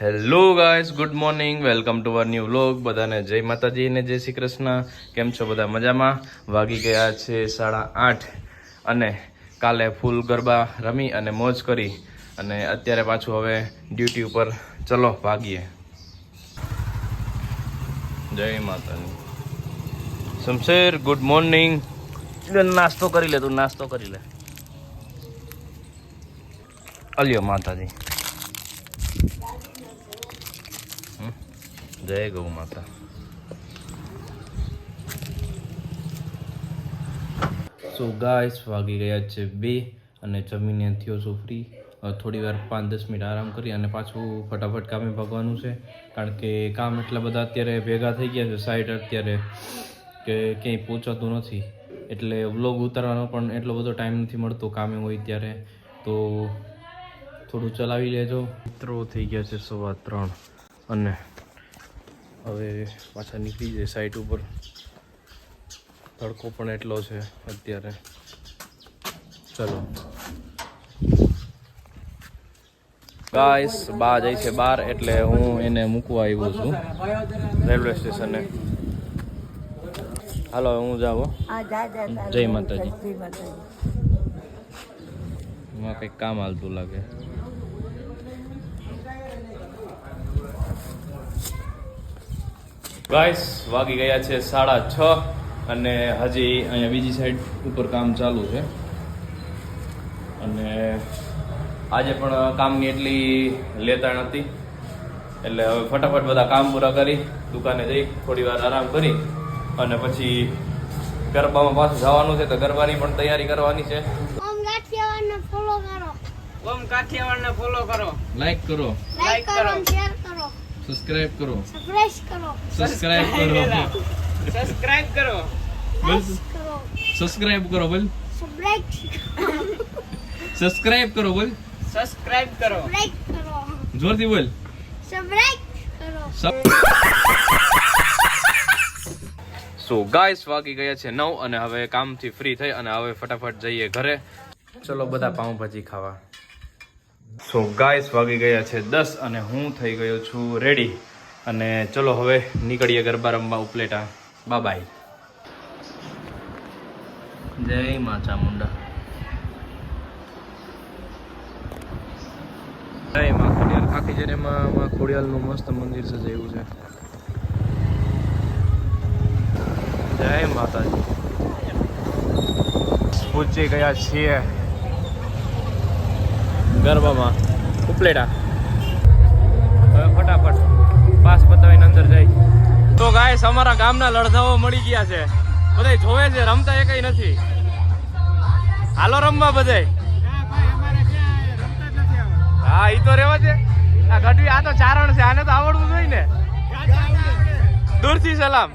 Hello guys good morning welcome to our new vlog બધાને જય માતાજી અને જય શ્રી કૃષ્ણ. કેમ છો બધા મજામાં? વાગી ગયા છે સાડા આઠ અને કાલે ફૂલ ગરબા રમી અને મોજ કરી અને અત્યારે પાછું હવે ડ્યુટી ઉપર ચલો ભાગીએ. જય માતાજી. શમશેર ગુડ મોર્નિંગ નાસ્તો કરી લે તું નાસ્તો કરી લે. અલ્યો માતાજી. જય ગૌ માતા સો ગાઈસ વાગી ગયા છે બે અને જમીને થયો છું ફ્રી થોડી વાર પાંચ દસ મિનિટ આરામ કરી અને પાછું ફટાફટ કામે ભાગવાનું છે. કારણ કે કામ એટલા બધા અત્યારે ભેગા થઈ ગયા છે સાઈડ અત્યારે કે ક્યાંય પહોંચાતું નથી. એટલે વ્લોગ ઉતારવાનો પણ એટલો બધો ટાઈમ નથી મળતો કામે હોય ત્યારે. તો થોડું ચલાવી લેજો. મિત્રો, થઈ ગયા છે સવા ત્રણ. અને હવે પાછા નીકળી જાય સાઈટ ઉપર. તડકો પણ એટલો છે અત્યારે. ચલો. ગાઈસ બા જાય છે બાર એટલે હું એને મૂકવા આવ્યો છું. રેલવે સ્ટેશને. હાલો હું જાઉં હો. આ જા જા જા. જય માતાજી. જય માતાજી. એમાં કંઈક કામ હાલતું લાગે. ગાઈસ વાગી ગયા છે સાડા છ અને હજી અહીંયા બીજી સાઈડ ઉપર કામ ચાલુ છે. અને આજે પણ કામની એટલી લેતાણ હતી. એટલે હવે ફટાફટ બધા કામ પૂરા કરી દુકાને જઈ થોડી વાર આરામ કરી અને પછી ગરબામાં પાછું જવાનું છે તો ગરબાની પણ તૈયારી કરવાની છે. ઓમ ગાંઠિયાવાડને ફોલો કરો. ઓમ કાઠિયાવાડને ફોલો કરો. લાઈક કરો. લાઈક કરો શેર કરો. સબસ્ક્રાઇબ કરો. સબસ્ક્રાઇબ કરો. સબસ્ક્રાઇબ કરો. સબસ્ક્રાઇબ કરો. લાઈક કરો. સબસ્ક્રાઇબ કરો બોલ. સબસ્ક્રાઇબ કરો બોલ. સબસ્ક્રાઇબ કરો. જોરથી બોલ. સબસ્ક્રાઇબ કરો. સો ગાઈસ વાગી ગયા છે નવ અને હવે કામથી ફ્રી થઈ અને હવે ફટાફટ જઈએ ઘરે. ચલો બધા પાઉંભાજી ખાવા. સો ગાઈસ વાગી ગયા છે દસ અને હું થઈ ગયો છું રેડી અને ચલો હવે નીકળીએ ગરબા રમવા ઉપલેટા. બાબાઈ જય મા ચામુંડા ખોડિયાર આખી મસ્ત મંદિર સજાયું છે. જય માતાજી. પૂછી ગયા છીએ. ગરબામાં ઉપલેટા. હવે ફટાફટ પાસ બતાવીને અંદર જાય. તો ગાય અમારા ગામના લડધાઓ મળી ગયા છે. બધા જોવે છે રમતા એ કઈ નથી. હાલો રમવા બધાય. હા ઈ તો રેવા છે આ ગઢવી આ તો ચારણ છે આને તો આવડવું જોઈએ ને. દૂરથી સલામ.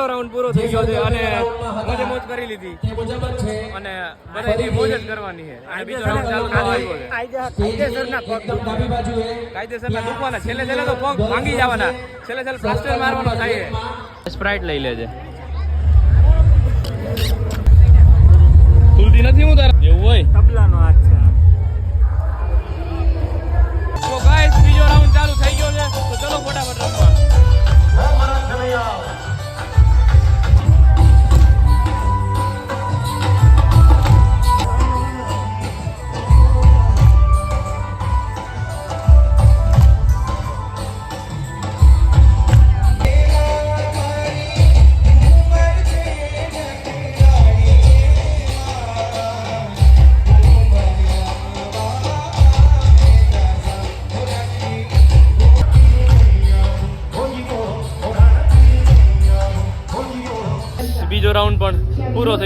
પહેલો રાઉન્ડ પૂરો થઈ ગયો છે અને મોજે મોજ કરી લીધી. અને બધાની મોજ જ કરવાની છે. અને બીજો રાઉન્ડ ચાલુ આવ્યો છે. કાયદેસરના પગ. કાયદેસરના દુખવાના. છેલ્લે છેલ્લે તો પગ ભાંગી જવાના. છેલ્લે છેલ્લે પ્લાસ્ટર મારવાનો થાય. સ્પ્રાઇટ લઈ લેજે. ખુલતી નથી હું તારે એવું હોય? તબલાનો હાથ છે. તો ગાઈસ બીજો રાઉન્ડ ચાલુ થઈ ગયો છે. તો ચલો ફટાફટ રમવા.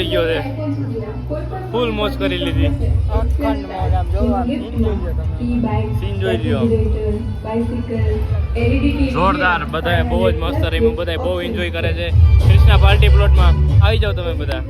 થઈ ગયો છે. ફૂલ મોજ કરી લીધી. સીન જોરદાર, બધાએ બહુ જ મસ્ત રમ્યું, બધાએ બહુ એન્જોય કરે છે. ક્રિષ્ના પાર્ટી પ્લોટમાં આવી જાઓ તમે બધા.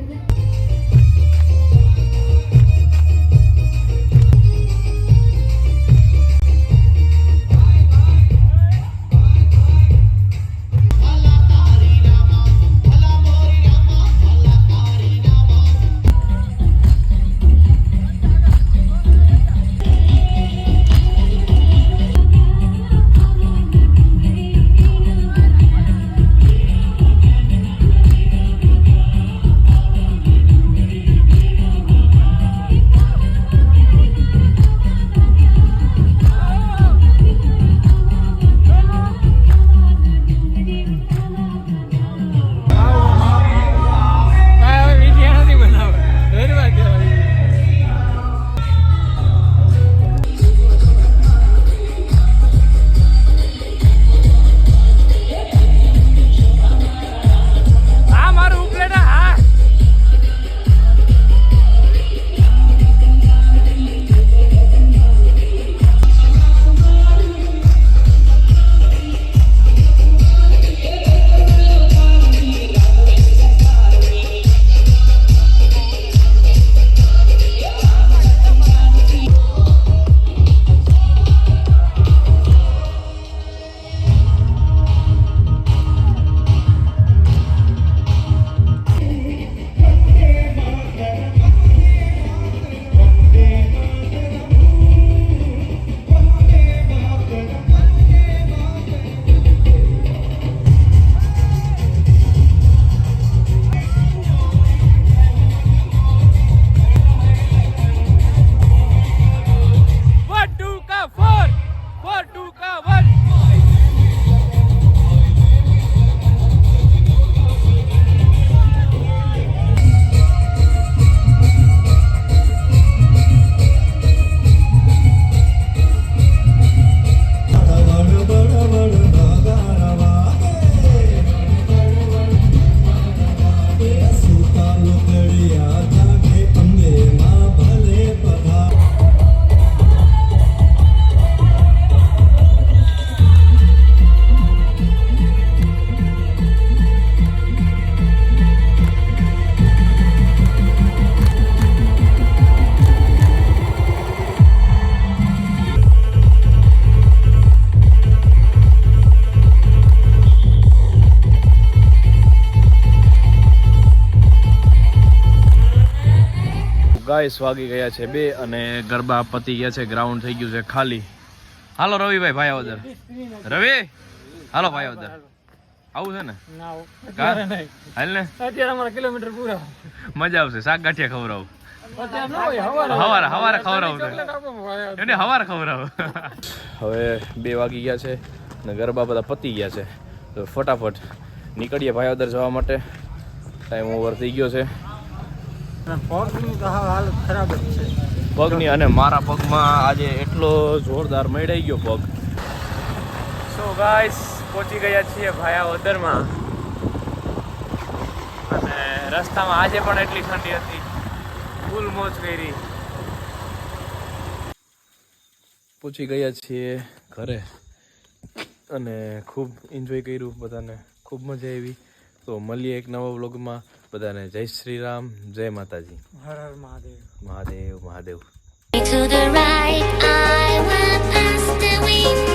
ગાઈસ વાગી ગયા છે બે અને ગરબા પતી ગયા છે ગ્રાઉન્ડ થઈ ગયું છે ખાલી. હાલો રવિભાઈ ભાઈ આવદર રવિ? હાલો ભાઈ આવદર આવું છે ને. હાલ ને? અત્યારે અમારા કિલોમીટર પૂરા મજા આવશે. શાક ગાંઠિયા ખવડાવું હવારે. હવારે ખવડાવું એને હવારે ખવડાવું. હવે બે વાગી ગયા છે ને ગરબા બધા પતી ગયા છે. તો ફટાફટ નીકળીએ ભાઈઓદર જવા માટે. ટાઈમ ઓવર થઈ ગયો છે. પગની તો હાલત ખરાબ જ છે. પગની અને મારા પગમાં આજે એટલો જોરદાર મળી ગયો પગ. સો ગાઈસ પહોંચી ગયા છીએ ભાયા ઓદરમાં અને રસ્તામાં આજે પણ એટલી ઠંડી હતી. ફૂલ મોજ કરી. પહોંચી ગયા છીએ ઘરે. અને ખૂબ એન્જોય કર્યું બધાને. ખૂબ મજા આવી. તો મળીએ એક નવા વ્લોગમાં બધાને જય શ્રી રામ જય માતાજી. Har Har Mahadev. Mahadev Mahadev. To the right, I will pass the wing.